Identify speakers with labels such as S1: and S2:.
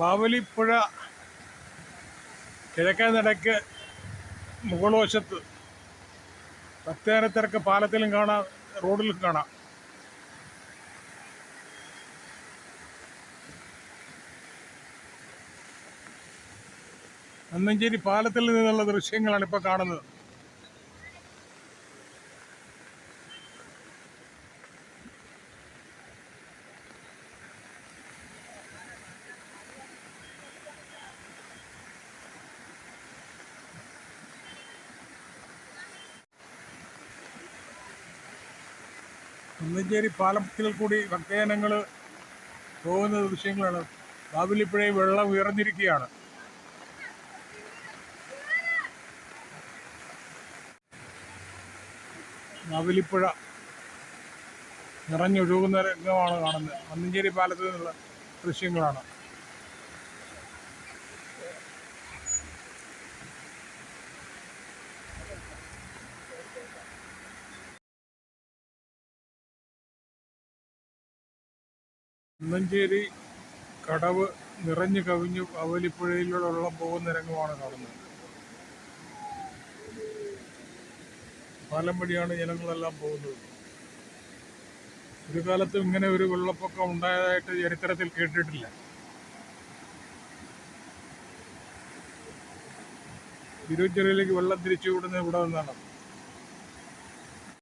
S1: ബാവലിപ്പുഴ കിഴക്കേ നടക്ക് മുകൾ വശത്ത് ഭക്തജനത്തിരക്ക് പാലത്തിലും കാണാം റോഡിലും കാണാം. അന്നഞ്ചേരി പാലത്തിൽ നിന്നുള്ള ദൃശ്യങ്ങളാണ് ഇപ്പോൾ കാണുന്നത്. കുന്നഞ്ചേരി പാലത്തിൽ കൂടി ഭക്തജനങ്ങൾ പോകുന്ന ദൃശ്യങ്ങളാണ്. ബാബുലിപ്പുഴയിൽ വെള്ളം ഉയർന്നിരിക്കുകയാണ്. ബാബുലിപ്പുഴ നിറഞ്ഞൊഴുകുന്ന രംഗമാണ് കാണുന്നത്. കുന്നഞ്ചേരി പാലത്തിൽ നിന്നുള്ള ദൃശ്യങ്ങളാണ്. കുന്നഞ്ചേരി കടവ് നിറഞ്ഞു കവിഞ്ഞു അവലിപ്പുഴയിലൂടെ വെള്ളം പോകുന്ന രംഗമാണ് കാണുന്നത്. പാലം വഴിയാണ് ജനങ്ങളെല്ലാം പോകുന്നത്. ഒരു കാലത്തും ഇങ്ങനെ ഒരു വെള്ളപ്പൊക്കം ഉണ്ടായതായിട്ട് ചരിത്രത്തിൽ കേട്ടിട്ടില്ല. തിരുവഞ്ചേരിയിലേക്ക് വെള്ളം തിരിച്ചു വിടുന്നത് ഇവിടെ നിന്നാണ്.